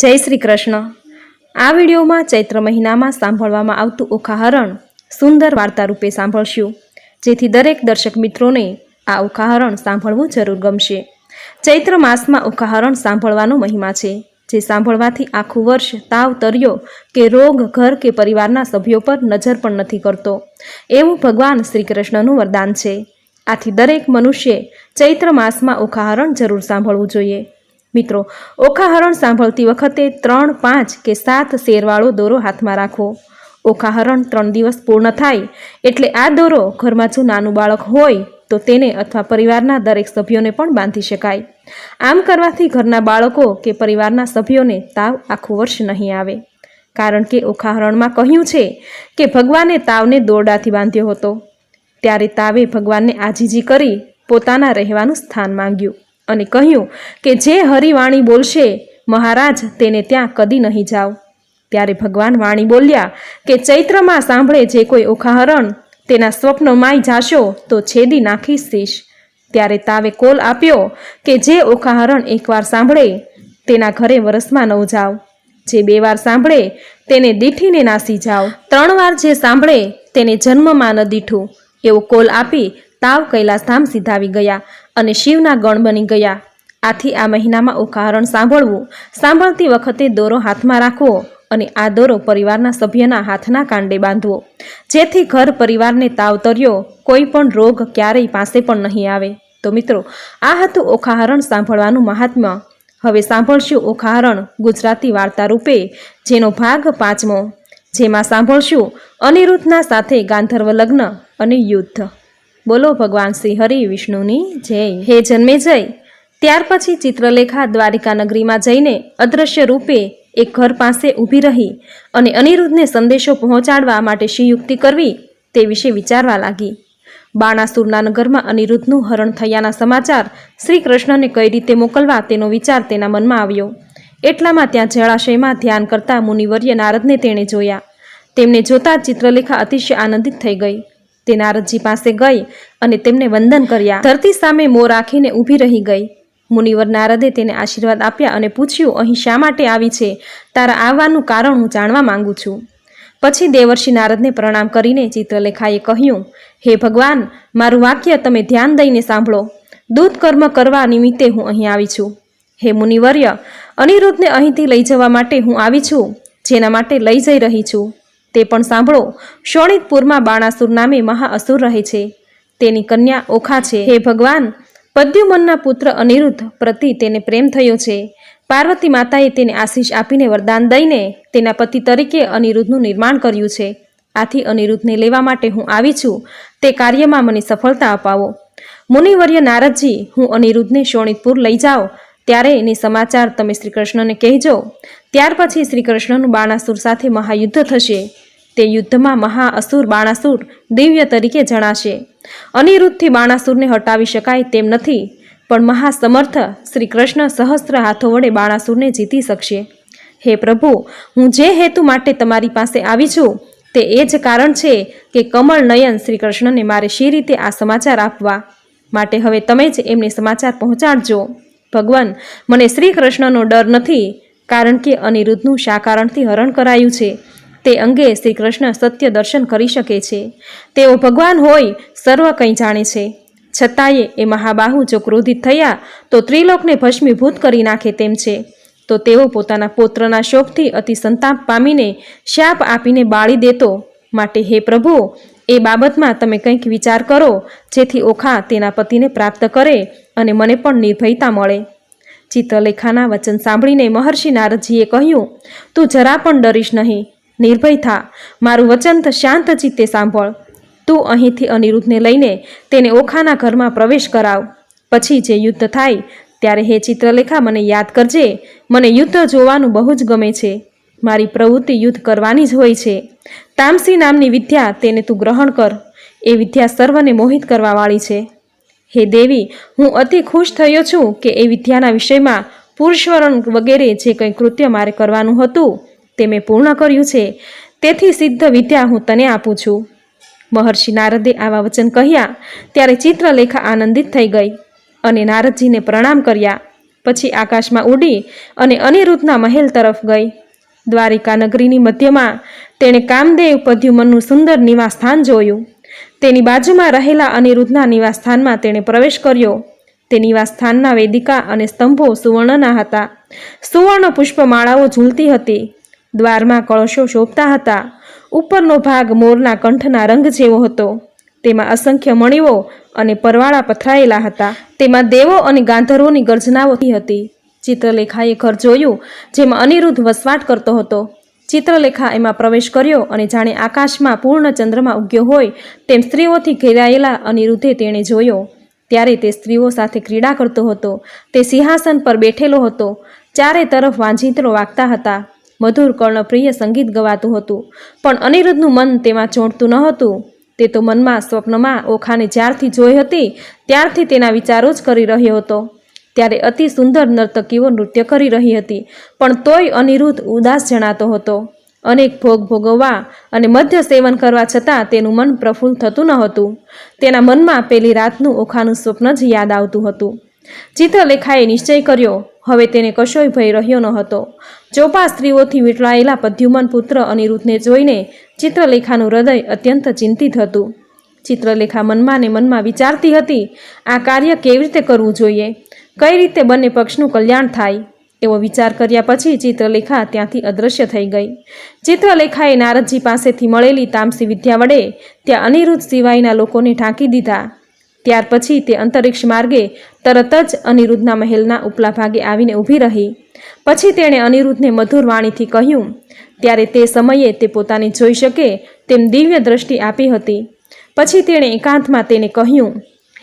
જય શ્રી કૃષ્ણ. આ વિડીયોમાં ચૈત્ર મહિનામાં સાંભળવામાં આવતું ઓખાહરણ સુંદર વાર્તા રૂપે સાંભળશું. જેથી દરેક દર્શક મિત્રોને આ ઓખાહરણ સાંભળવું જરૂર ગમશે. ચૈત્ર માસમાં ઓખાહરણ સાંભળવાનો મહિમા છે, જે સાંભળવાથી આખું વર્ષ તાવ, તર્યો કે રોગ, ઘર કે પરિવારના સભ્યો પર નજર પણ નથી કરતો. એવું ભગવાન શ્રી કૃષ્ણનું વરદાન છે. આથી દરેક મનુષ્ય ચૈત્ર માસમાં ઓખાહરણ જરૂર સાંભળવું જોઈએ. મિત્રો, ઓખાહરણ સાંભળતી વખતે ત્રણ પાંચ કે સાત શેરવાળો દોરો હાથમાં રાખવો ઓખાહરણ ત્રણ દિવસ પૂર્ણ થાય એટલે આ દોરો ઘરમાં જો નાનું બાળક હોય તો તેને અથવા પરિવારના દરેક સભ્યોને પણ બાંધી શકાય. આમ કરવાથી ઘરના બાળકો કે પરિવારના સભ્યોને તાવ આખું વર્ષ નહીં આવે. કારણ કે ઓખાહરણમાં કહ્યું છે કે ભગવાને તાવને દોરડાથી બાંધ્યો હતો. ત્યારે તાવે ભગવાનને આજીજી કરી પોતાના રહેવાનું સ્થાન માંગ્યું. અને કહ્યું કે જે હરિવાણી બોલશે, મહારાજ, તેને ત્યાં કદી નહીં જાઓ. ત્યારે ભગવાન વાણી બોલ્યા કે ચૈત્રમાં સાંભળે જે કોઈ ઓખાહરણ, તેના સ્વપ્નમાંય જાશો તો છેદી નાખીશ શીશ. ત્યારે તાવે કોલ આપ્યો કે જે ઓખાહરણ એકવાર સાંભળે, તેના ઘરે વરસમાં ન જાઓ. જે બે વાર સાંભળે, તેને દીઠીને નાસી જાઓ. ત્રણ વાર જે સાંભળે, તેને જન્મમાં ન દીઠું. એવો કોલ આપી તાવ કૈલાસધામ સીધાવી ગયા. અને શિવના ગણ બની ગયા. આથી આ મહિનામાં ઉકાહરણ સાંભળવું, સાંભળતી વખતે દોરો હાથમાં રાખવો અને આ દોરો પરિવારના સભ્યના હાથના કાંડે બાંધવો. જેથી ઘર પરિવારને તાવ તર્યો, કોઈ પણ રોગ ક્યારેય પાસે પણ નહીં આવે. તો મિત્રો, આ હતું ઓખાહરણ સાંભળવાનું મહાત્મ્ય. હવે સાંભળશું ઓખાહરણ ગુજરાતી વાર્તા રૂપે, જેનો ભાગ પાંચમો. જેમાં સાંભળશું અનિરુદ્ધના સાથે ગાંધર્વ લગ્ન અને યુદ્ધ. બોલો ભગવાન શ્રી હરિ વિષ્ણુની જય. હે જન્મે જય. ત્યાર પછી ચિત્રલેખા દ્વારિકા નગરીમાં જઈને અદ્રશ્ય રૂપે એક ઘર પાસે ઊભી રહી અને અનિરુદ્ધને સંદેશો પહોંચાડવા માટે શી યુક્તિ કરવી તે વિશે વિચારવા લાગી. બાણાસુરના નગરમાં અનિરુદ્ધનું હરણ થયાના સમાચાર શ્રી કૃષ્ણને કઈ રીતે મોકલવા તેનો વિચાર તેના મનમાં આવ્યો. એટલામાં ત્યાં જળાશયમાં ધ્યાન કરતા મુનિવર્ય નારદને તેણે જોયા. તેમને જોતા ચિત્રલેખા અતિશય આનંદિત થઈ ગઈ. તે નારદજી પાસે ગઈ અને તેમને વંદન કર્યા. ધરતી સામે મો રાખીને ઊભી રહી ગઈ. મુનિવર નારદે તેને આશીર્વાદ આપ્યા અને પૂછ્યું, અહીં શા માટે આવી છે? તારા આવવાનું કારણ હું જાણવા માંગુ છું. પછી દેવર્ષિ નારદને પ્રણામ કરીને ચિત્રલેખાએ કહ્યું, હે ભગવાન, મારું વાક્ય તમે ધ્યાન દઈને સાંભળો. દૂધ કર્મ કરવા નિમિત્તે હું અહીં આવી છું. હે મુનિવર્ય, અનિરુદ્ધને અહીંથી લઈ જવા માટે હું આવી છું, જેના માટે લઈ જઈ રહી છું. તે પણ સાંભળો. શોણિતપુરમાં બાણાસુર નામે મહાઅસુર રહે છે. તેની કન્યા ઓખા છે. હે ભગવાન, પદ્યુમનના પુત્ર અનિરુદ્ધ પ્રતિ તેને પ્રેમ થયો છે. પાર્વતી માતાએ તેને આશીષ આપીને વરદાન દઈને તેના પતિ તરીકે અનિરુદ્ધનું નિર્માણ કર્યું છે. આથી અનિરુદ્ધને લેવા માટે હું આવી છું. તે કાર્યમાં મને સફળતા અપાવો. મુનિવર્ય નારદજી, હું અનિરુદ્ધને શોણિતપુર લઈ જાઓ. ત્યારે એની સમાચાર તમે શ્રી કૃષ્ણને કહેજો. ત્યાર પછી શ્રી કૃષ્ણનું બાણાસુર સાથે મહાયુદ્ધ થશે. તે યુદ્ધમાં મહાઅસુર બાણાસુર દિવ્ય તરીકે જણાશે. અનિરુદ્ધથી બાણાસુરને હટાવી શકાય તેમ નથી, પણ મહાસમર્થ શ્રી કૃષ્ણ સહસ્ત્ર હાથો વડે બાણાસુરને જીતી શકશે. હે પ્રભુ, હું જે હેતુ માટે તમારી પાસે આવી છું, તે એ જ કારણ છે કે કમળ નયન શ્રી કૃષ્ણને મારે શી રીતે આ સમાચાર આપવા? માટે હવે તમે જ એમને સમાચાર પહોંચાડજો. ભગવાન, મને શ્રી કૃષ્ણનો ડર નથી, કારણ કે અનિરુદ્ધનું શાકારણથી હરણ કરાયું છે. તે અંગે શ્રી કૃષ્ણ સત્ય દર્શન કરી શકે છે. તેઓ ભગવાન હોય, સર્વ કંઈ જાણે છે. છતાંય એ મહાબાહુ જો ક્રોધિત થયા, તો ત્રિલોકને ભસ્મીભૂત કરી નાખે તેમ છે. તો તેઓ પોતાના પુત્રના શોકથી અતિ સંતાપ પામીને શાપ આપીને બાળી દેતો. માટે હે પ્રભુ, એ બાબતમાં તમે કંઈક વિચાર કરો, જેથી ઓખા તેના પતિને પ્રાપ્ત કરે અને મને પણ નિર્ભયતા મળે. ચિત્રલેખાના વચન સાંભળીને મહર્ષિ નારદજીએ કહ્યું, તું જરા પણ ડરીશ નહીં. નિર્ભય થા. મારું વચન તો શાંત ચિત્તે સાંભળ. તું અહીંથી અનિરુદ્ધને લઈને તેને ઓખાના ઘરમાં પ્રવેશ કરાવ. પછી જે યુદ્ધ થાય, ત્યારે હે ચિત્રલેખા મને યાદ કરજે. મને યુદ્ધ જોવાનું બહુ જ ગમે છે. મારી પ્રવૃત્તિ યુદ્ધ કરવાની જ હોય છે. તામસી નામની વિદ્યા તેને તું ગ્રહણ કર. એ વિદ્યા સર્વને મોહિત કરવાવાળી છે. હે દેવી, હું અતિ ખુશ થયો છું કે એ વિદ્યાના વિષયમાં પુરુષવરણ વગેરે જે કંઈ કૃત્ય મારે કરવાનું હતું, તે મેં પૂર્ણ કર્યું છે. તેથી સિદ્ધ વિદ્યા હું તને આપું છું. મહર્ષિ નારદે આવા વચન કહ્યા, ત્યારે ચિત્રલેખા આનંદિત થઈ ગઈ અને નારદજીને પ્રણામ કર્યા. પછી આકાશમાં ઉડી અને અનિરુદ્ધના મહેલ તરફ ગઈ. દ્વારિકા નગરીની મધ્યમાં તેણે કામદેવ પદ્યુમનનું સુંદર નિવાસસ્થાન જોયું. તેની બાજુમાં રહેલા અનિરુદ્ધના નિવાસસ્થાનમાં તેણે પ્રવેશ કર્યો. તે નિવાસસ્થાનના વેદિકા અને સ્તંભો સુવર્ણના હતા. સુવર્ણ પુષ્પમાળાઓ ઝૂલતી હતી. દ્વારમાં કળશો શોભતા હતા. ઉપરનો ભાગ મોરના કંઠના રંગ જેવો હતો. તેમાં અસંખ્ય મણીઓ અને પરવાળા પથરાયેલા હતા. તેમાં દેવો અને ગાંધર્વોની ગર્જનાઓ હતી. ચિત્રલેખાએ ઘર જોયું, જેમાં અનિરુદ્ધ વસવાટ કરતો હતો. ચિત્રલેખા એમાં પ્રવેશ કર્યો અને જાણે આકાશમાં પૂર્ણ ચંદ્રમાં ઉગ્યો હોય તેમ સ્ત્રીઓથી ઘેરાયેલા અનિરુદ્ધે તેણે જોયો. ત્યારે તે સ્ત્રીઓ સાથે ક્રીડા કરતો હતો. તે સિંહાસન પર બેઠેલો હતો. ચારે તરફ વાંજિત્રો વાગતા હતા. મધુર કર્ણપ્રિય સંગીત ગવાતું હતું. પણ અનિરુદ્ધનું મન તેમાં ચોંટતું ન હતું. તે તો મનમાં સ્વપ્નમાં ઓખાને જ્યારથી જોઈ હતી, ત્યારથી તેના વિચારો જ કરી રહ્યો હતો. ત્યારે અતિ સુંદર નર્તકીઓ નૃત્ય કરી રહી હતી. પણ તોય અનિરુદ્ધ ઉદાસ જણાતો હતો. અનેક ભોગ ભોગવવા અને મધ્ય સેવન કરવા છતાં તેનું મન પ્રફુલ્લ થતું ન હતું. તેના મનમાં પેલી રાતનું ઓખાનું સ્વપ્ન જ યાદ આવતું હતું. ચિત્રલેખાએ નિશ્ચય કર્યો, હવે તેને કશોય ભય રહ્યો ન હતો. ચોપા સ્ત્રીઓથી વીંટળાયેલા પદ્યુમન પુત્ર અનિરુદ્ધને જોઈને ચિત્રલેખાનું હૃદય અત્યંત ચિંતિત હતું. ચિત્રલેખા મનમાં ને મનમાં વિચારતી હતી, આ કાર્ય કેવી રીતે કરવું જોઈએ? કઈ રીતે બંને પક્ષનું કલ્યાણ થાય? એવો વિચાર કર્યા પછી ચિત્રલેખા ત્યાંથી અદૃશ્ય થઈ ગઈ. ચિત્રલેખાએ નારદજી પાસેથી મળેલી તામસી વિદ્યા વડે ત્યાં અનિરુદ્ધ સિવાયના લોકોને ઢાંકી દીધા. ત્યાર પછી તે અંતરિક્ષ માર્ગે તરત જ અનિરુદ્ધના મહેલના ઉપલા ભાગે આવીને ઊભી રહી. પછી તેણે અનિરુદ્ધને મધુર વાણીથી કહ્યું, ત્યારે તે સમયે તે પોતાને જોઈ શકે તેમ દિવ્ય દ્રષ્ટિ આપી હતી. પછી તેણે એકાંતમાં તેને કહ્યું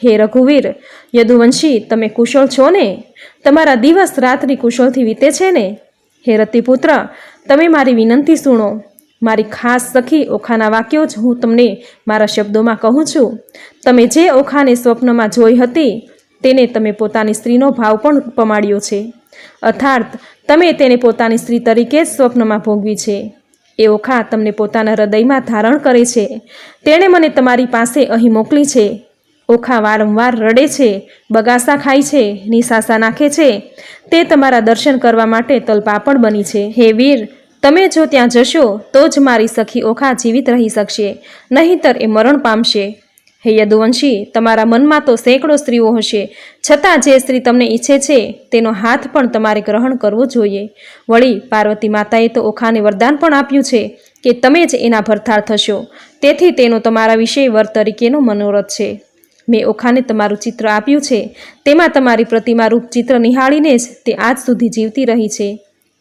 હે રઘુવીર, યદુવંશી, તમે કુશળ છો ને તમારા દિવસ રાત્રિ કુશળથી વીતે છે ને? હે રતિપુત્ર, તમે મારી વિનંતી સુણો. મારી ખાસ સખી ઓખાના વાક્યો જ હું તમને મારા શબ્દોમાં કહું છું. તમે જે ઓખાને સ્વપ્નમાં જોઈ હતી, તેને તમે પોતાની સ્ત્રીનો ભાવ પણ પમાડ્યો છે. અર્થાત તમે તેને પોતાની સ્ત્રી તરીકે જ સ્વપ્નમાં ભોગવી છે. એ ઓખા તમને પોતાના હૃદયમાં ધારણ કરે છે. તેણે મને તમારી પાસે અહીં મોકલી છે. ઓખા વારંવાર રડે છે, બગાસા ખાય છે નિશાસા નાખે છે. તે તમારા દર્શન કરવા માટે તલપાપડ બની છે. હે વીર, તમે જો ત્યાં જશો, તો જ મારી સખી ઓખા જીવિત રહી શકશે, નહીંતર એ મરણ પામશે. હે યદુવંશી, તમારા મનમાં તો સેંકડો સ્ત્રીઓ હશે. છતાં જે સ્ત્રી તમને ઈચ્છે છે, તેનો હાથ પણ તમારે ગ્રહણ કરવો જોઈએ. વળી, પાર્વતી માતાએ તો ઓખાને વરદાન પણ આપ્યું છે કે તમે જ એના ભરથાળ થશો. તેથી તેનો તમારા વિશે વર તરીકેનો મનોરથ છે. મેં ઓખાને તમારું ચિત્ર આપ્યું છે. તેમાં તમારી પ્રતિમા રૂપ ચિત્ર નિહાળીને જ તે આજ સુધી જીવતી રહી છે.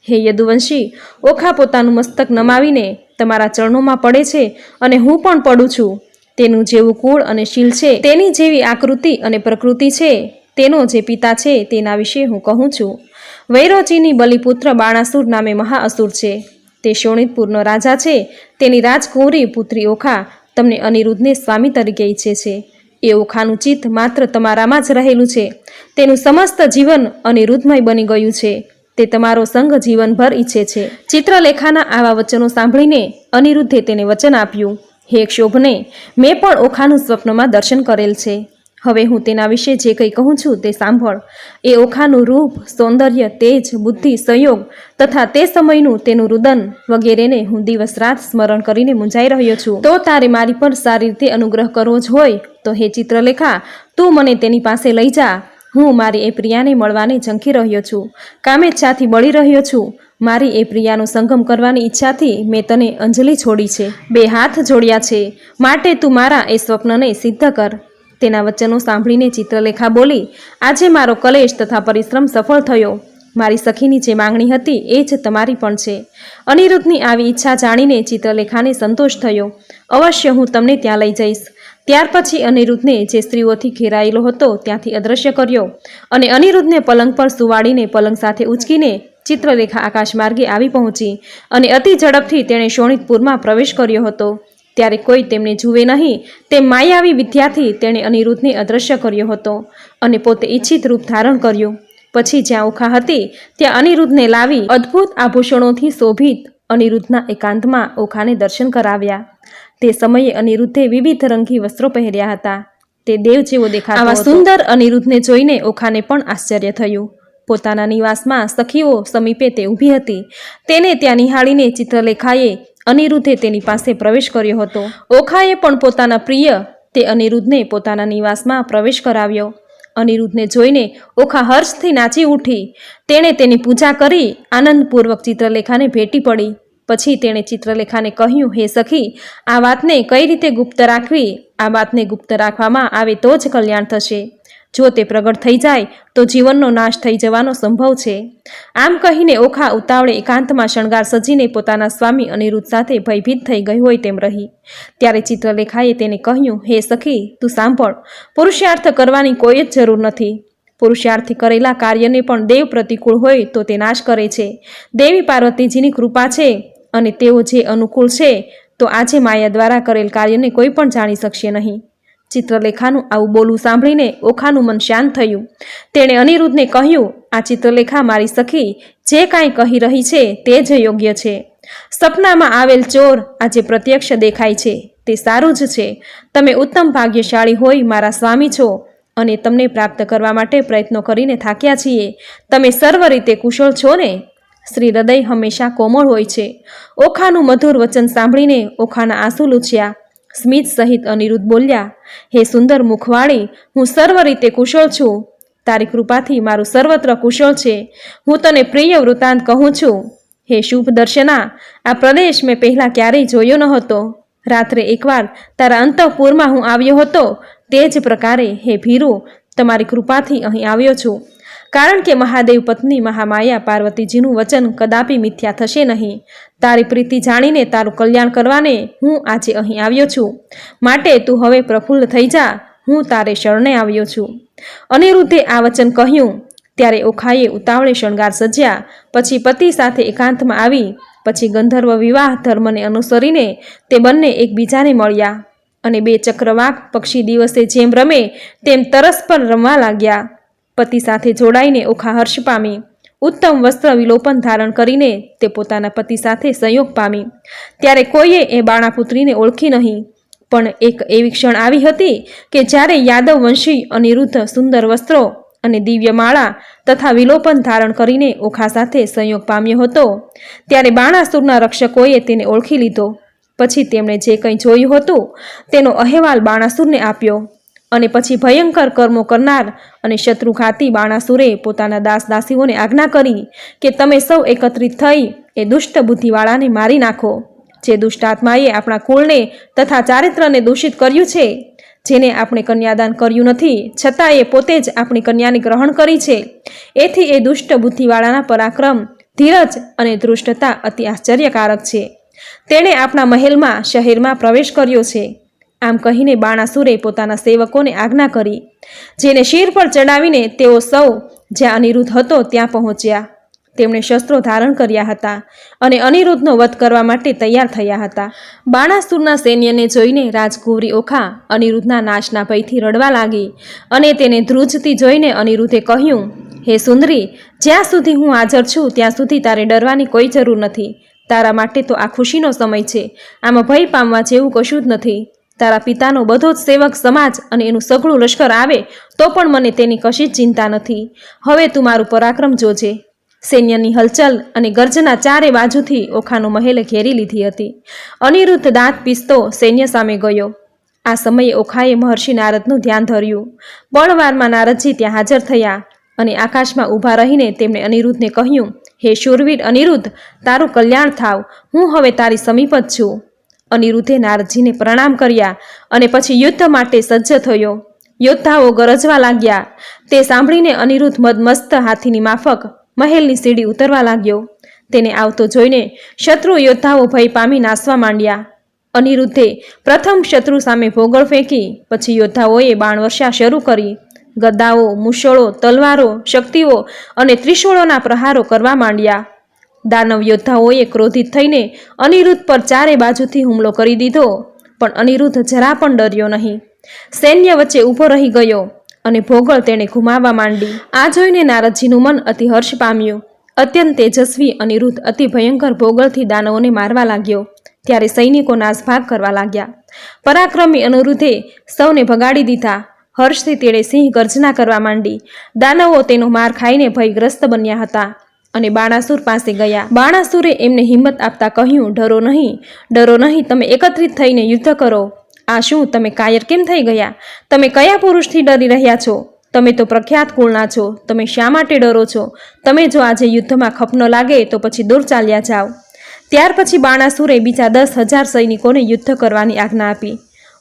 હે યદુવંશી, ઓખા પોતાનું મસ્તક નમાવીને તમારા ચરણોમાં પડે છે અને હું પણ પડું છું. તેનું જેવું કુળ અને શીલ છે, તેની જેવી આકૃતિ અને પ્રકૃતિ છે, તેનો જે પિતા છે તેના વિશે હું કહું છું. વૈરોચીની બલિપુત્ર બાણાસુર નામે મહાઅસુર છે. તે શોણિતપુરનો રાજા છે. તેની રાજકુંવરી પુત્રી ઓખા તમને અનિરુદ્ધને સ્વામી તરીકે ઈચ્છે છે. એ ઓખાનું ચિત્ત માત્ર તમારામાં જ રહેલું છે. તેનું સમસ્ત જીવન અનિરુદ્ધમય બની ગયું છે. તે તમારો સંગ જીવનભર ઈચ્છે છે. ચિત્રલેખાના આવા વચનો સાંભળીને અનિરુદ્ધે તેને વચન આપ્યું, હે ક્ષોભને, મેં પણ ઓખાનું સ્વપ્નમાં દર્શન કરેલ છે. હવે હું તેના વિશે જે કંઈ કહું છું તે સાંભળ. એ ઓખાનું રૂપ, સૌંદર્ય, તેજ, બુદ્ધિ, સંયોગ તથા તે સમયનું તેનું રુદન વગેરેને હું દિવસ રાત સ્મરણ કરીને મૂંઝાઈ રહ્યો છું. તો તારે મારી પર સારી રીતે અનુગ્રહ કરવો જ હોય. તો હે ચિત્રલેખા, તું મને તેની પાસે લઈ જા. હું મારી એ પ્રિયાને મળવાને ઝંખી રહ્યો છું. કામેચ્છાથી બળી રહ્યો છું. મારી એ પ્રિયાનો સંગમ કરવાની ઈચ્છાથી મેં તને અંજલિ છોડી છે. બે હાથ જોડ્યા છે. માટે તું મારા એ સ્વપ્નને સિદ્ધ કર. તેના વચનો સાંભળીને ચિત્રલેખા બોલી, આજે મારો કલેશ તથા પરિશ્રમ સફળ થયો. મારી સખીની જે માંગણી હતી એ જ તમારી પણ છે. અનિરુદ્ધની આવી ઈચ્છા જાણીને ચિત્રલેખાને સંતોષ થયો. અવશ્ય હું તમને ત્યાં લઈ જઈશ. ત્યાર પછી અનિરુદ્ધને જે સ્ત્રીઓથી ઘેરાયેલો હતો ત્યાંથી અદૃશ્ય કર્યો અને અનિરુદ્ધને પલંગ પર સુવાડીને પલંગ સાથે ઉચકીને ચિત્રલેખા આકાશ માર્ગે આવી પહોંચી અને અતિ ઝડપથી તેણે શોણિતપુરમાં પ્રવેશ કર્યો હતો. ત્યારે કોઈ તેમને જુએ નહીં. તે માયાવી વિદ્યાથી તેણે અનિરુદ્ધને અદ્રશ્ય કર્યો હતો અને પોતે ઈચ્છિત રૂપ ધારણ કર્યું. પછી જ્યાં ઓખા હતી ત્યાં અનિરુદ્ધને લાવી અદ્ભુત આભૂષણોથી શોભિત અનિરુદ્ધના એકાંતમાં ઓખાને દર્શન કરાવ્યા. તે સમયે અનિરુદ્ધે વિવિધ રંગી વસ્ત્રો પહેર્યા હતા. તે દેવ જેવો દેખાતો આવા સુંદર અનિરુદ્ધને જોઈને ઓખાને પણ આશ્ચર્ય થયું. પોતાના નિવાસમાં સખીઓ સમીપે તે ઊભી હતી. તેને ત્યાં નિહાળીને ચિત્રલેખાએ અનિરુદ્ધે તેની પાસે પ્રવેશ કર્યો હતો. ઓખાએ પણ પોતાના પ્રિય, તે અનિરુદ્ધને પોતાના નિવાસમાં પ્રવેશ કરાવ્યો. અનિરુદ્ધને જોઈને ઓખા હર્ષથી નાચી ઉઠી. તેણે તેની પૂજા કરી, આનંદપૂર્વક ચિત્રલેખાને ભેટી પડી. પછી તેણે ચિત્રલેખાને કહ્યું, હે સખી, આ વાતને કઈ રીતે ગુપ્ત રાખવી? આ વાતને ગુપ્ત રાખવામાં આવે તો જ કલ્યાણ થશે. જો તે પ્રગટ થઈ જાય, તો જીવનનો નાશ થઈ જવાનો સંભવ છે. આમ કહીને ઓખા ઉતાવળે એકાંતમાં શણગાર સજીને પોતાના સ્વામી અનિરુદ્ધ સાથે ભયભીત થઈ ગઈ હોય તેમ રહી. ત્યારે ચિત્રલેખાએ તેને કહ્યું, હે સખી, તું સાંભળ. પુરુષાર્થ કરવાની કોઈ જ જરૂર નથી. પુરુષાર્થી કરેલા કાર્યને પણ દેવ પ્રતિકૂળ હોય તો તે નાશ કરે છે. દેવી પાર્વતીજીની કૃપા છે અને તેઓ જે અનુકૂળ છે, તો આજે માયા દ્વારા કરેલ કાર્યને કોઈ પણ જાણી શકશે નહીં. ચિત્રલેખાનું આવું બોલવું સાંભળીને ઓખાનું મન શાંત થયું. તેણે અનિરુદ્ધને કહ્યું, આ ચિત્રલેખા મારી સખી, જે કાંઈ કહી રહી છે તે જ યોગ્ય છે. સપનામાં આવેલ ચોર આજે પ્રત્યક્ષ દેખાય છે, તે સારું જ છે. તમે ઉત્તમ ભાગ્યશાળી હોય મારા સ્વામી છો અને તમને પ્રાપ્ત કરવા માટે પ્રયત્નો કરીને થાક્યા છીએ. તમે સર્વ રીતે કુશળ છો ને? શ્રી હૃદય હંમેશા કોમળ હોય છે. ઓખાનું મધુર વચન સાંભળીને ઓખાના આંસુ લૂછ્યા. સ્મિત સહિત અનિરુદ્ધ બોલ્યા, હે સુંદર મુખવાળી હું સર્વ રીતે કુશળ છું. તારી કૃપાથી મારું સર્વત્ર કુશળ છે. હું તને પ્રિય વૃતાંત કહું છું. હે શુભ દર્શના, આ પ્રદેશ મેં પહેલાં ક્યારેય જોયો ન હતો રાત્રે એકવાર તારા અંતઃપુરમાં હું આવ્યો હતો. તે જ પ્રકારે, હે ભીરુ, તમારી કૃપાથી અહીં આવ્યો છું. કારણ કે મહાદેવ પત્ની મહામાયા પાર્વતીજીનું વચન કદાપી મિથ્યા થશે નહીં. તારી પ્રીતિ જાણીને તારું કલ્યાણ કરવાને હું આજે અહીં આવ્યો છું. માટે તું હવે પ્રફુલ્લ થઈ જા, હું તારે શરણે આવ્યો છું. અનિરુદ્ધે આ વચન કહ્યું. ત્યારે ઓખાએ ઉતાવળે શણગાર સજ્યા. પછી પતિ સાથે એકાંતમાં આવી. પછી ગંધર્વ વિવાહ ધર્મને અનુસરીને તે બંને એકબીજાને મળ્યા. અને બે ચક્રવાક પક્ષી દિવસે જેમ રમે, તેમ તરસ પર રમવા લાગ્યા. પતિ સાથે જોડાઈને ઓખા હર્ષ પામી. ઉત્તમ વસ્ત્ર વિલોપન ધારણ કરીને તે પોતાના પતિ સાથે સંયોગ પામી. ત્યારે કોઈએ એ બાણાપુત્રીને ઓળખી નહીં. પણ એક એવી ક્ષણ આવી હતી કે જ્યારે યાદવ વંશી અનિરુદ્ધ સુંદર વસ્ત્રો અને દિવ્ય માળા તથા વિલોપન ધારણ કરીને ઓખા સાથે સંયોગ પામ્યો હતો, ત્યારે બાણાસુરના રક્ષકોએ તેને ઓળખી લીધો. પછી તેમણે જે કંઈ જોયું હતું, તેનો અહેવાલ બાણાસુરને આપ્યો. અને પછી ભયંકર કર્મો કરનાર અને શત્રુઘાતી બાણાસુરે પોતાના દાસ દાસીઓને આજ્ઞા કરી કે તમે સૌ એકત્રિત થઈ એ દુષ્ટ બુદ્ધિવાળાને મારી નાખો. જે દુષ્ટાત્માએ આપણા કુળને તથા ચારિત્રને દૂષિત કર્યું છે, જેને આપણે કન્યાદાન કર્યું નથી, છતાં એ પોતે જ આપણી કન્યાને ગ્રહણ કરી છે. એથી એ દુષ્ટ બુદ્ધિવાળાના પરાક્રમ, ધીરજ અને દૃષ્ટતા અતિ આશ્ચર્યકારક છે. તેણે આપણા મહેલમાં, શહેરમાં પ્રવેશ કર્યો છે. આમ કહીને બાણાસુરે પોતાના સેવકોને આજ્ઞા કરી. જેને શિર પર ચડાવીને તેઓ સૌ જ્યાં અનિરુદ્ધ હતો ત્યાં પહોંચ્યા. તેમણે શસ્ત્રો ધારણ કર્યા હતા અને અનિરુદ્ધનો વધ કરવા માટે તૈયાર થયા હતા. બાણાસુરના સૈન્યને જોઈને રાજકુંવરી ઓખા અનિરુદ્ધના નાશના ભયથી રડવા લાગી અને તેને ધ્રુજતી જોઈને અનિરુદ્ધે કહ્યું, હે સુંદરી, જ્યાં સુધી હું હાજર છું ત્યાં સુધી તારે ડરવાની કોઈ જરૂર નથી. તારા માટે તો આ ખુશીનો સમય છે. આમાં ભય પામવા જેવું કશું જ નથી. તારા પિતાનો બધો જ સેવક સમાજ અને એનું સઘળું લશ્કર આવે, તો પણ મને તેની કશી જ ચિંતા નથી. હવે તું મારું પરાક્રમ જોજે. સૈન્યની હલચલ અને ગર્જના ચારે બાજુથી ઓખાનો મહેલ ઘેરી લીધી હતી. અનિરુદ્ધ દાંત પીસતો સૈન્ય સામે ગયો. આ સમયે ઓખાએ મહર્ષિ નારદનું ધ્યાન ધર્યું. બળવારમાં નારદજી ત્યાં હાજર થયા અને આકાશમાં ઊભા રહીને તેમણે અનિરુદ્ધને કહ્યું, હે શૂરવીર અનિરુદ્ધ, તારું કલ્યાણ થાવ. હું હવે તારી સમીપ જ છું. અનિરુદ્ધે નારજીને પ્રણામ કર્યા અને પછી યુદ્ધ માટે સજ્જ થયો. યોદ્ધાઓ ગરજવા લાગ્યા. તે સાંભળીને અનિરુદ્ધ મદમસ્ત હાથીની માફક મહેલની સીડી ઉતરવા લાગ્યો. તેને આવતો જોઈને શત્રુ યોદ્ધાઓ ભય પામી નાસવા માંડ્યા. અનિરુદ્ધે પ્રથમ શત્રુ સામે ભોગળ ફેંકી, પછી યોદ્ધાઓએ બાણવર્ષા શરૂ કરી. ગદાઓ મુશળો તલવારો, શક્તિઓ અને ત્રિશૂળોના પ્રહારો કરવા માંડ્યા. દાનવ યોદ્ધાઓએ ક્રોધિત થઈને અનિરુદ્ધ પર ચારે બાજુથી હુમલો કરી દીધો, પણ અનિરુદ્ધ જરા પણ ડર્યો નહીં. સૈન્ય વચ્ચે ઊભો રહી ગયો અને ભોગળ તેણે ઘુમાવવા માંડી. આ જોઈને નારદજીનું મન અતિ હર્ષ પામ્યું. અત્યંત તેજસ્વી અનિરુદ્ધ અતિ ભયંકર ભોગળથી દાનવોને મારવા લાગ્યો, ત્યારે સૈનિકો નાસભાગ કરવા લાગ્યા. પરાક્રમી અનિરુદ્ધે સૌને ભગાડી દીધા. હર્ષથી તેણે સિંહ ગર્જના કરવા માંડી. દાનવો તેનો માર ખાઈને ભયગ્રસ્ત બન્યા હતા. અને બાણાસુર પાસે ગયા. બાણાસુરે એમને હિંમત આપતા કહ્યું, ડરો નહીં ડરો નહીં, તમે એકત્રિત થઈને યુદ્ધ કરો. આ શું, તમે કાયર કેમ થઈ ગયા? તમે કયા પુરુષથી ડરી રહ્યા છો? તમે તો પ્રખ્યાત કુળના છો. તમે શા માટે ડરો છો? તમે જો આજે યુદ્ધમાં ખપ ન લાગે, તો પછી દૂર ચાલ્યા જાઓ. ત્યાર પછી બાણાસુરે બીજા દસ હજાર સૈનિકોને યુદ્ધ કરવાની આજ્ઞા આપી.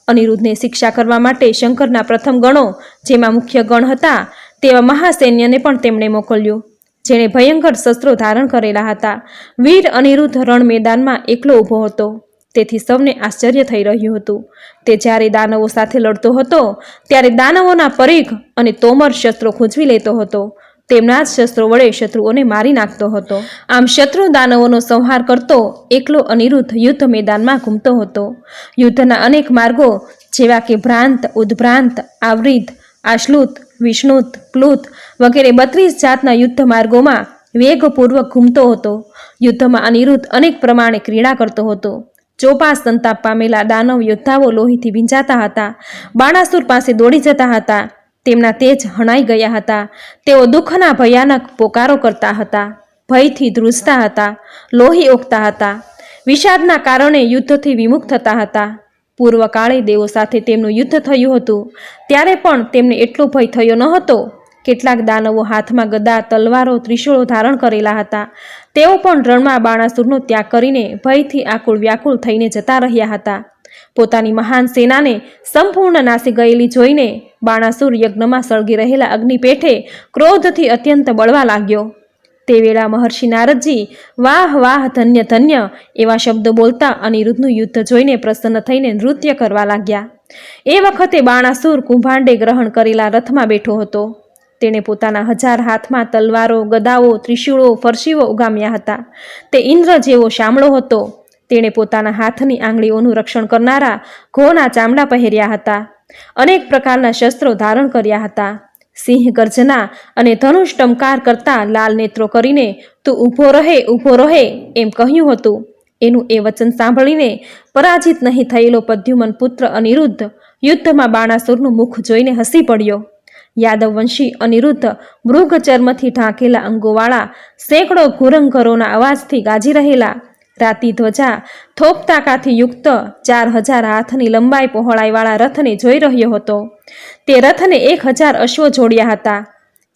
અનિરુદ્ધને શિક્ષા કરવા માટે શંકરના પ્રથમ ગણો, જેમાં મુખ્ય ગણ હતા, તેવા મહાસૈન્યને પણ તેમણે મોકલ્યું. જેણે ભયંકર શસ્ત્રો ધારણ કરેલા હતા. વીર અનિરુદ્ધ રણ મેદાનમાં એકલો ઊભો હતો. તેથી સૌને આશ્ચર્ય થઈ રહ્યું હતું. તે જ્યારે દાનવો સાથે લડતો હતો, ત્યારે દાનવોના પરીખ અને તોમર શસ્ત્રો ખૂંચવી લેતો હતો. તેમના જ શસ્ત્રો વડે શત્રુઓને મારી નાખતો હતો. આમ શત્રુ દાનવોનો સંહાર કરતો એકલો અનિરુદ્ધ યુદ્ધ મેદાનમાં ઘૂમતો હતો. યુદ્ધના અનેક માર્ગો જેવા કે ભ્રાંત, ઉદ્ભ્રાંત આવૃત આશ્લુત વિષ્ણુત, પ્લુત વગેરે બત્રીસ જાતના યુદ્ધ માર્ગોમાં વેગપૂર્વક ઘૂમતો હતો. યુદ્ધમાં અનિરુદ્ધ અનેક પ્રમાણે ક્રીડા કરતો હતો. ચોપાસ સંતાપ પામેલા દાનવ યોદ્ધાઓ લોહીથી ભીંજાતા હતા. બાણાસુર પાસે દોડી જતા હતા. તેમના તેજ હણાઈ ગયા હતા. તેઓ દુઃખના ભયાનક પોકારો કરતા હતા. ભયથી ધ્રુજતા હતા. લોહી ઓકતા હતા. વિષાદના કારણે યુદ્ધથી વિમુખ થતા હતા. પૂર્વકાળે દેવો સાથે તેમનું યુદ્ધ થયું હતું. ત્યારે પણ તેમને એટલો ભય થયો ન હતો. કેટલાક દાનવો હાથમાં ગદા, તલવારો, ત્રિશુળો ધારણ કરેલા હતા. તેઓ પણ રણમાં બાણાસુરનો ત્યાગ કરીને ભયથી આકુળ વ્યાકુળ થઈને જતા રહ્યા હતા. પોતાની મહાન સેનાને સંપૂર્ણ નાસી ગયેલી જોઈને બાણાસુર યજ્ઞમાં સળગી રહેલા અગ્નિપેઠે ક્રોધથી અત્યંત બળવા લાગ્યો. તે વેળા મહર્ષિ નારદજી, વાહ વાહ, ધન્ય ધન્ય, એવા શબ્દો બોલતા અનિરુદ્ધનું યુદ્ધ જોઈને પ્રસન્ન થઈને નૃત્ય કરવા લાગ્યા. એ વખતે બાણાસુર કુંભાંડે ગ્રહણ કરેલા રથમાં બેઠો હતો. તેણે પોતાના હજાર હાથમાં તલવારો, ગદાઓ, ત્રિશૂળો, ફરશીઓ ઉગામ્યા હતા. તે ઇન્દ્ર જેવો શામળો હતો. તેણે પોતાના હાથની આંગળીઓનું રક્ષણ કરનારા ઘોના ચામડા પહેર્યા હતા. અનેક પ્રકારના શસ્ત્રો ધારણ કર્યા હતા. સિંહ ગર્જના અને ધનુષ ટમકાર કરતા લાલ નેત્રો કરીને, તું ઊભો રહે ઊભો રહે, એમ કહ્યું હતું. એનું એ વચન સાંભળીને પરાજિત નહીં થયેલો પદ્યુમન પુત્ર અનિરુદ્ધ યુદ્ધમાં બાણાસુરનું મુખ જોઈને હસી પડ્યો. યાદવવંશી અનિરુદ્ધ મૃગ ચર્મથી ઢાંકેલા અંગોવાળા સેંકડો ઘુરંઘરોના અવાજથી ગાજી રહેલા રાતી ધ્વજા થોપતાકાથી યુક્ત ચાર હજાર હાથની લંબાઈ પહોળાઈવાળા રથને જોઈ રહ્યો હતો. તે રથને એક હજાર અશ્વો જોડ્યા હતા.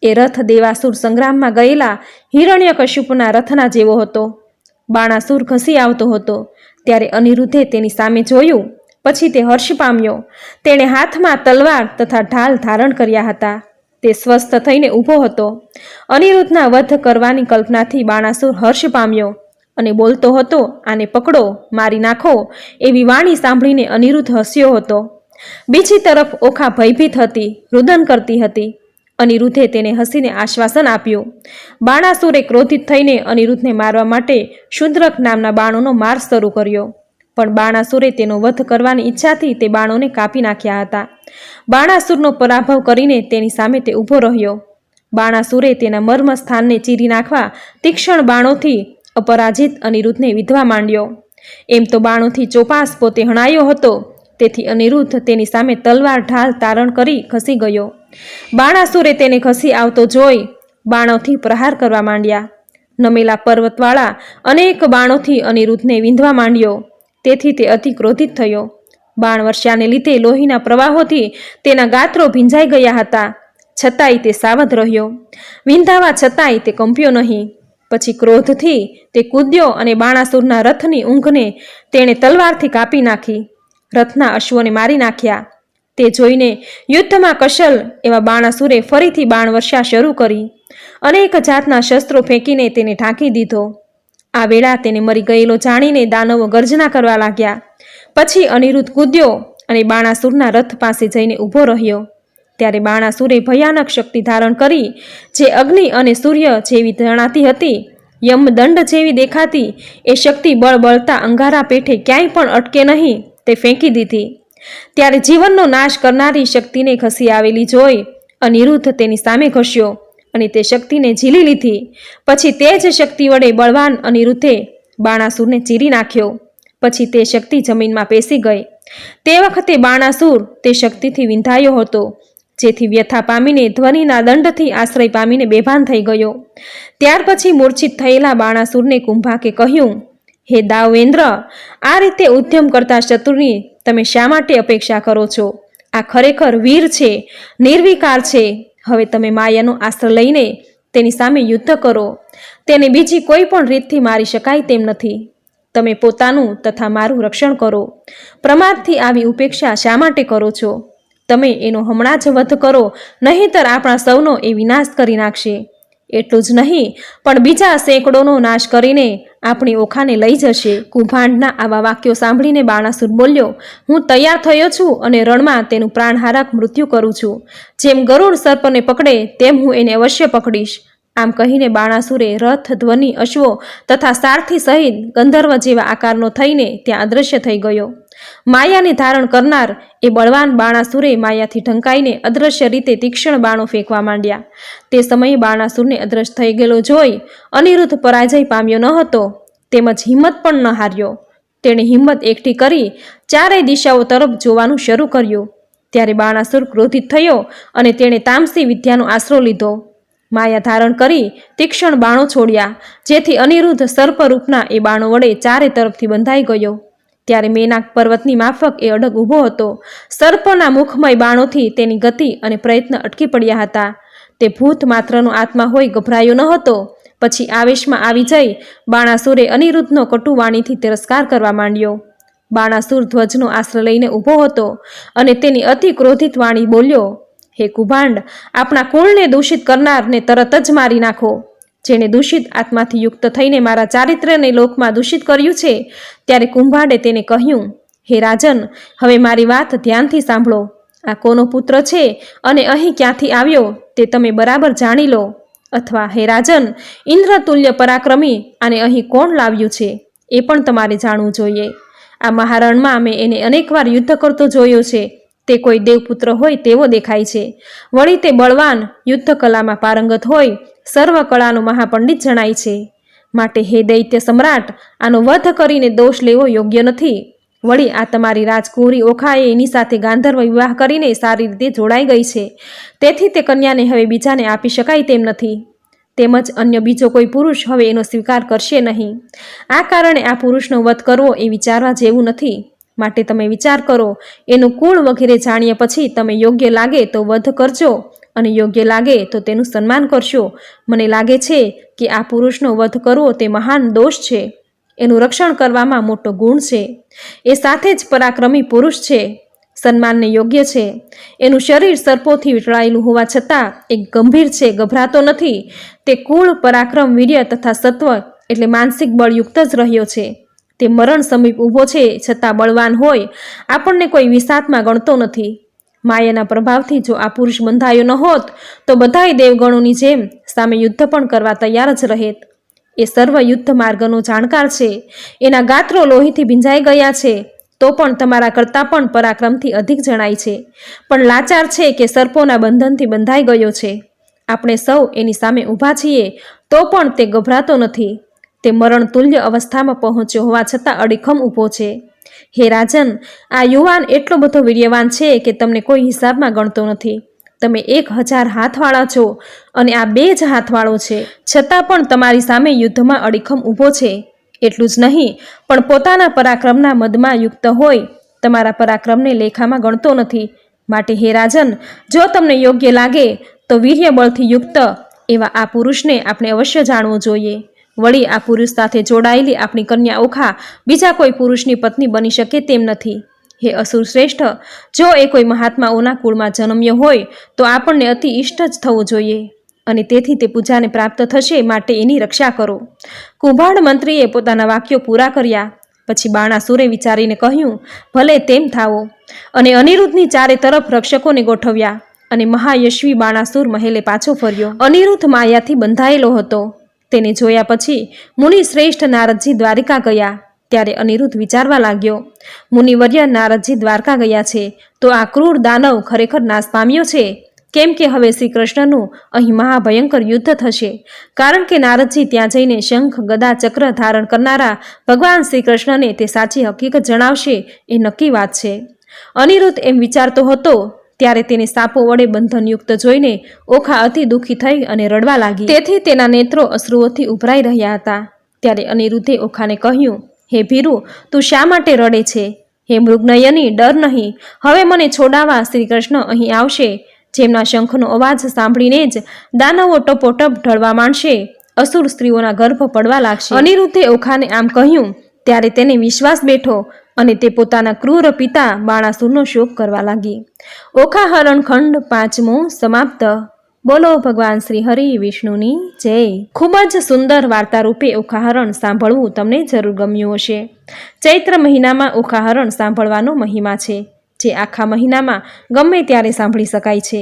એ રથ દેવાસુર સંગ્રામમાં ગયેલા હિરણ્યકશ્યપના રથના જેવો હતો. બાણાસુર ઘસી આવતો હતો. ત્યારે અનિરુદ્ધે તેની સામે જોયું. પછી તે હર્ષ પામ્યો. તેણે હાથમાં તલવાર તથા ઢાલ ધારણ કર્યા હતા. તે સ્વસ્થ થઈને ઊભો હતો. અનિરુદ્ધના વધ કરવાની કલ્પનાથી બાણાસુર હર્ષ પામ્યો. અને બોલતો હતો, આને પકડો, મારી નાખો, એવી વાણી સાંભળીને અનિરુદ્ધ હસ્યો હતો. બીજી તરફ ઓખા ભયભીત હતી, રુદન કરતી હતી. અનિરુદ્ધે તેને હસીને આશ્વાસન આપ્યું. બાણાસુરે ક્રોધિત થઈને અનિરુદ્ધને મારવા માટે શુદ્રક નામના બાણોનો માર શરૂ કર્યો. પણ બાણાસુરે તેનો વધ કરવાની ઈચ્છાથી તે બાણોને કાપી નાખ્યા હતા. બાણાસુરનો પરાભવ કરીને તેની સામે તે ઊભો રહ્યો. બાણાસુરે તેના મર્મ સ્થાનને ચીરી નાખવા તીક્ષ્ણ બાણોથી અપરાજિત અનિરુદ્ધને વિધવા માંડ્યો. એમ તો બાણોથી ચોપાસ પોતે હણાયો હતો, તેથી અનિરુદ્ધ તેની સામે તલવાર ઢાલ તારણ કરી ખસી ગયો. બાણાસુરે તેને ખસી આવતો જોઈ બાણોથી પ્રહાર કરવા માંડ્યા. નમેલા પર્વતવાળા અનેક બાણોથી અનિરુદ્ધને વિંધવા માંડ્યો. તેથી તે અતિ ક્રોધિત થયો. બાણ વર્ષાને લીધે લોહીના પ્રવાહોથી તેના ગાત્રો ભીંજાઈ ગયા હતા. છતાંય તે સાવધ રહ્યો. વિંધાવા છતાંય તે કંપ્યો નહીં. પછી ક્રોધથી તે કૂદ્યો અને બાણાસુરના રથની ઊંઘને તેણે તલવારથી કાપી નાખી. રથના અશ્વને મારી નાખ્યા. તે જોઈને યુદ્ધમાં કશલ એવા બાણાસુરે ફરીથી બાણ વર્ષા શરૂ કરી. અનેક જાતના શસ્ત્રો ફેંકીને તેને ઢાંકી દીધો. આ વેળા તેને મરી ગયેલો જાણીને દાનવો ગર્જના કરવા લાગ્યા. પછી અનિરુદ્ધ કૂદ્યો અને બાણાસુરના રથ પાસે જઈને ઊભો રહ્યો. ત્યારે બાણાસુરે ભયાનક શક્તિ ધારણ કરી, જે અગ્નિ અને સૂર્ય જેવી જણાતી હતી, યમદંડ જેવી દેખાતી, એ શક્તિ બળ બળતા અંગારા પેઠે ક્યાંય પણ અટકે નહીં, તે ફેંકી દીધી. ત્યારે જીવનનો નાશ કરનારી શક્તિને ખસી આવેલી જોઈ, અનિરુદ્ધ તેની સામે ઘસ્યો અને તે શક્તિને ઝીલી લીધી. પછી તે જ શક્તિ વડે બળવાન અનિરુદ્ધે બાણાસુરને ચીરી નાખ્યો. પછી તે શક્તિ જમીનમાં પેસી ગઈ. તે વખતે બાણાસુર તે શક્તિથી વિંધાયો હતો. જેથી વ્યથા પામીને, ધ્વનિના દંડથી આશ્રય પામીને બેભાન થઈ ગયો. ત્યાર પછી મૂર્છિત થયેલા બાણાસુરને કુંભાકે કહ્યું, હે દાવેન્દ્ર, આ રીતે ઉદ્યમ કરતા શત્રુની તમે શા માટે અપેક્ષા કરો છો? આ ખરેખર વીર છે, નિર્વિકાર છે. હવે તમે માયાનો આશ્રય લઈને તેની સામે યુદ્ધ કરો. તેને બીજી કોઈ પણ રીતથી મારી શકાય તેમ નથી. તમે પોતાનું તથા મારું રક્ષણ કરો. પ્રમાદથી આવી ઉપેક્ષા શા માટે કરો છો? તમે એનો હમણાં જ વધ કરો, નહીંતર આપણા સૌનો એ વિનાશ કરી નાખશે. એટલું જ નહીં, પણ બીજા સેંકડોનો નાશ કરીને આપણી ઓખાને લઈ જશે. કુંભાંડના આવા વાક્યો સાંભળીને બાણાસુર બોલ્યો, હું તૈયાર થયો છું અને રણમાં તેનું પ્રાણહારક મૃત્યુ કરું છું. જેમ ગરુડ સર્પને પકડે, તેમ હું એને અવશ્ય પકડીશ. આમ કહીને બાણાસુરે રથ, ધ્વનિ, અશ્વો તથા સારથી સહિત ગંધર્વ જેવા આકારનો થઈને ત્યાં અદૃશ્ય થઈ ગયો. માયાને ધારણ કરનાર એ બળવાન બાણાસુરે માયાથી ઢંકાઈને અદૃશ્ય રીતે તીક્ષ્ણ બાણો ફેંકવા માંડ્યા. તે સમયે બાણાસુરને અદ્રશ થઈ ગયેલો જોઈ અનિરુદ્ધ પરાજય પામ્યો ન હતો, તેમજ હિંમત પણ ન હાર્યો. તેણે હિંમત એકઠી કરી ચારેય દિશાઓ તરફ જોવાનું શરૂ કર્યું. ત્યારે બાણાસુર ક્રોધિત થયો અને તેણે તામસી વિદ્યાનો આશરો લીધો. માયા ધારણ કરી તીક્ષ્ણ બાણો છોડ્યા, જેથી અનિરુદ્ધ સર્પરૂપના એ બાણો વડે ચારે તરફથી બંધાઈ ગયો. ત્યારે મેનાક પર્વતની માફક એ અડગ ઊભો હતો. સર્પના મુખમય બાણોથી તેની ગતિ અને પ્રયત્ન અટકી પડ્યા હતા. તે ભૂત માત્રનો આત્મા હોય ગભરાયો ન હતો. પછી આવેશમાં આવી જઈ બાણાસુરે અનિરુદ્ધનો કટુવાણીથી તિરસ્કાર કરવા માંડ્યો. બાણાસુર ધ્વજનો આશ્રય લઈને ઊભો હતો અને તેની અતિ ક્રોધિત વાણી બોલ્યો, હે કુભાંડ, આપણા કુળને દૂષિત કરનારને તરત જ મારી નાખો. જેણે દૂષિત આત્માથી યુક્ત થઈને મારા ચારિત્ર્યને લોકમાં દૂષિત કર્યું છે, ત્યારે કુંભાંડે તેને કહ્યું, હે રાજન, હવે મારી વાત ધ્યાનથી સાંભળો. આ કોનો પુત્ર છે અને અહીં ક્યાંથી આવ્યો તે તમે બરાબર જાણી લો. અથવા, હે રાજન ઇન્દ્રતુલ્ય પરાક્રમી અને અહીં કોણ લાવ્યું છે? એ પણ તમારે જાણવું જોઈએ. આ મહારણમાં મેં એને અનેકવાર યુદ્ધ કરતો જોયો છે. તે કોઈ દેવપુત્ર હોય તેવો દેખાય છે. વળી તે બળવાન યુદ્ધ કલામાં પારંગત હોય સર્વ કળાનો મહાપંડિત જણાય છે. માટે હે દૈત્ય સમ્રાટ, આનો વધ કરીને દોષ લેવો યોગ્ય નથી. વળી આ તમારી રાજકુંવરી ઓખાએ એની સાથે ગાંધર્વ વિવાહ કરીને સારી રીતે જોડાઈ ગઈ છે. તેથી તે કન્યાને હવે બીજાને આપી શકાય તેમ નથી. તેમજ અન્ય બીજો કોઈ પુરુષ હવે એનો સ્વીકાર કરશે નહીં. આ કારણે આ પુરુષનો વધ કરવો એ વિચારવા જેવું નથી. માટે તમે વિચાર કરો, એનું કુળ વગેરે જાણ્યા પછી તમે યોગ્ય લાગે તો વધ કરજો અને યોગ્ય લાગે તો તેનું સન્માન કરશો. મને લાગે છે કે આ પુરુષનો વધ કરવો તે મહાન દોષ છે. એનું રક્ષણ કરવામાં મોટો ગુણ છે. એ સાથે જ પરાક્રમી પુરુષ છે. સન્માનને યોગ્ય છે. એનું શરીર સર્પોથી વીંટળાયેલું હોવા છતાં એક ગંભીર છે, ગભરાતો નથી. તે કુળ પરાક્રમ, વીર્ય તથા સત્વ એટલે માનસિક બળયુક્ત જ રહ્યો છે. તે મરણ સમીપ ઊભો છે છતાં બળવાન હોય, આપણને કોઈ વિષાદમાં ગણતો નથી. માયાના પ્રભાવથી જો આ પુરુષ બંધાયો ન હોત, તો બધાય દેવગણોની જેમ સામે યુદ્ધ પણ કરવા તૈયાર જ રહેત. એ સર્વ યુદ્ધ માર્ગનો જાણકાર છે. એના ગાત્રો લોહીથી ભીંજાઈ ગયા છે. તો પણ તમારા કરતાં પણ પરાક્રમથી અધિક જણાય છે. પણ લાચાર છે કે સર્પોના બંધનથી બંધાઈ ગયો છે. આપણે સૌ એની સામે ઊભા છીએ, તો પણ તે ગભરાતો નથી. તે મરણ તુલ્ય અવસ્થામાં પહોંચ્યો હોવા છતાં અડીખમ ઊભો છે. હે રાજન, આ યુવાન એટલો બધો વીર્યવાન છે કે તમને કોઈ હિસાબમાં ગણતો નથી. તમે એક હજાર હાથવાળા છો અને આ બે જ હાથવાળો છે. છતાં પણ તમારી સામે યુદ્ધમાં અડીખમ ઊભો છે. એટલું જ નહીં, પણ પોતાના પરાક્રમના મદમાં યુક્ત હોય, તમારા પરાક્રમને લેખામાં ગણતો નથી. માટે હે રાજન, જો તમને યોગ્ય લાગે, તો વીર્યબળથી યુક્ત એવા આ પુરુષને આપણે અવશ્ય જાણવું જોઈએ. વળી આ પુરુષ સાથે જોડાયેલી આપણી કન્યા ઓખા બીજા કોઈ પુરુષની પત્ની બની શકે તેમ નથી. હે અસુર શ્રેષ્ઠ, જો એ કોઈ મહાત્માઓના કુળમાં જન્મ્યો હોય, તો આપણને અતિ ઇષ્ટ જ થવું જોઈએ. અને તેથી તે પૂજાને પ્રાપ્ત થશે માટે એની રક્ષા કરો. કુંભાર મંત્રીએ પોતાના વાક્યો પૂરા કર્યા. પછી બાણાસુરે વિચારીને કહ્યું, ભલે તેમ થાવો અને અનિરુદ્ધની ચારે તરફ રક્ષકોને ગોઠવ્યા. અને મહાયશવી બાણાસુર મહેલે પાછો ફર્યો. અનિરુદ્ધ માયાથી બંધાયેલો હતો. તેને જોયા પછી મુનિ શ્રેષ્ઠ નારદજી દ્વારિકા ગયા ત્યારે અનિરુદ્ધ વિચારવા લાગ્યો, મુનિવર્ય નારદજી દ્વારકા ગયા છે, તો આ ક્રૂર દાનવ ખરેખર નાશ પામ્યો છે? કેમ કે હવે શ્રી કૃષ્ણનું અહીં મહાભયંકર યુદ્ધ થશે. કારણ કે નારદજી ત્યાં જઈને શંખ, ગદા, ચક્ર ધારણ કરનારા ભગવાન શ્રી કૃષ્ણને તે સાચી હકીકત જણાવશે એ નક્કી વાત છે. અનિરુદ્ધ એમ વિચારતો હતો ત્યારે તેને સાપો વડે બંધનયુક્ત જોઈને ઓખા અતિ દુઃખી થઈ અને રડવા લાગી. તેથી તેના નેત્રો અશ્રુઓથી ઉભરાઈ રહ્યા હતા. ત્યારે અનિરુદ્ધે ઓખાને કહ્યું, હે ભીરુ, તું શા માટે રડે છે? હે મૃગનયની, ડર નહીં. હવે મને છોડાવવા શ્રી કૃષ્ણ અહીં આવશે. જેમના શંખનો અવાજ સાંભળીને જ દાનવો ટપોટપ ઢળવા માંડશે. અસુર સ્ત્રીઓના ગર્ભ પડવા લાગશે. અનિરુદ્ધે ઓખાને આમ કહ્યું, ત્યારે તેને વિશ્વાસ બેઠો. અને તે પોતાના ક્રૂર પિતા બાણાસુરનો શોક કરવા લાગી. ઓખા હરણ ખંડ પાંચમો સમાપ્ત. બોલો ભગવાન શ્રી હરિ વિષ્ણુની જય. ખૂબ જ સુંદર વાર્તા રૂપે ઓખાહરણ સાંભળવું તમને જરૂર ગમ્યું હશે. ચૈત્ર મહિનામાં ઓખાહરણ સાંભળવાનો મહિમા છે, જે આખા મહિનામાં ગમે ત્યારે સાંભળી શકાય છે.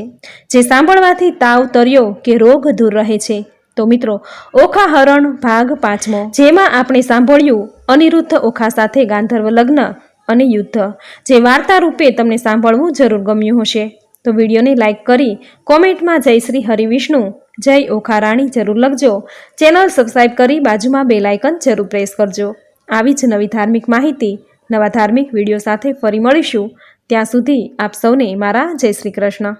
જે સાંભળવાથી તાવ તર્યો કે રોગ દૂર રહે છે. તો મિત્રો, ઓખા હરણ ભાગ પાંચમો, જેમાં આપણે સાંભળ્યું અનિરુદ્ધ ઓખા સાથે ગાંધર્વ લગ્ન અને યુદ્ધ. જે વાર્તા રૂપે તમને સાંભળવું જરૂર ગમ્યું હશે. તો વિડીયોને લાઇક કરી કોમેન્ટમાં જય શ્રી હરિવિષ્ણુ જય ઓખા રાણી જરૂર લખજો. ચેનલ સબસ્ક્રાઈબ કરી બાજુમાં બે લાઇકન જરૂર પ્રેસ કરજો. આવી જ નવી ધાર્મિક માહિતી, નવા ધાર્મિક વીડિયો સાથે ફરી મળીશું. ત્યાં સુધી આપ સૌને મારા જય શ્રી કૃષ્ણ.